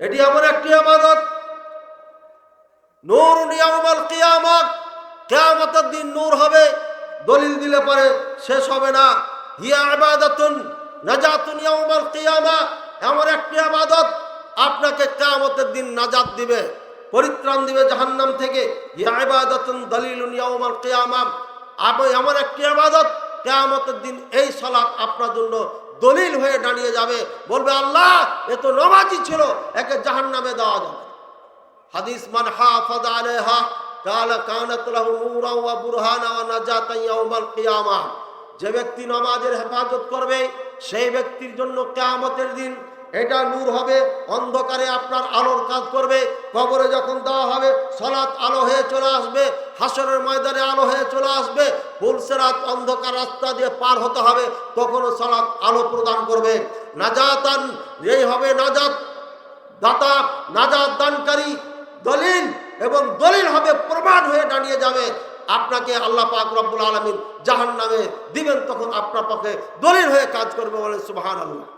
এটি এমন একটি আবাদত নূর নিয়ামাল কিয়ামত, কিয়ামতের দিন নূর হবে, দলিল দিলে পরে শেষ হবে না। হিয়া আবাদাতুন নাজাতুন ইয়াউমাল কিয়ামা, এমন একটি আবাদত আপনাকে কিয়ামতের দিন নাজাত দিবে, পরিত্রাণ দিবে জাহান্নাম থেকে। হিয়া ইবাদাতুন দলিলুন ইয়াউমাল কিয়ামা এমন একটি আবাদত কিয়ামতের দিন এই সালাত আপনার জন্য দলিল হয়ে দাঁড়িয়ে যাবে। বলবে, আল্লাহ, এ তো নমাজি ছিল, একে জাহান্নামে দেওয়া যাবে। হাদিস, মান হাফাজ আলাইহা, কালা যে ব্যক্তি নামাজের হেফাজত করবে, সেই ব্যক্তির জন্য কেয়ামতের দিন এটা নূর হবে। অন্ধকারে আপনার আলোর কাজ করবে, কবরে যখন দেওয়া হবে, সলাৎ আলো হয়ে চলে আসবে, হাসরের ময়দানে আলো হয়ে চলে আসবে ফুলসেরাত অন্ধকার রাস্তা দিয়ে পার হতে হবে তখনও সলাৎ আলো প্রদান করবে। নাজাতান, এই হবে নাজাত দাতা, নাজাত দানকারী, দলিল এবং দলিল হবে প্রমাণ হয়ে দাঁড়িয়ে যাবে। আপনাকে আল্লাহ পাক রব্বুল আলমিন জাহান নামে দিবেন, তখন আপনার পক্ষে দলিল হয়ে কাজ করবে বলে সুবাহান আল্লাহ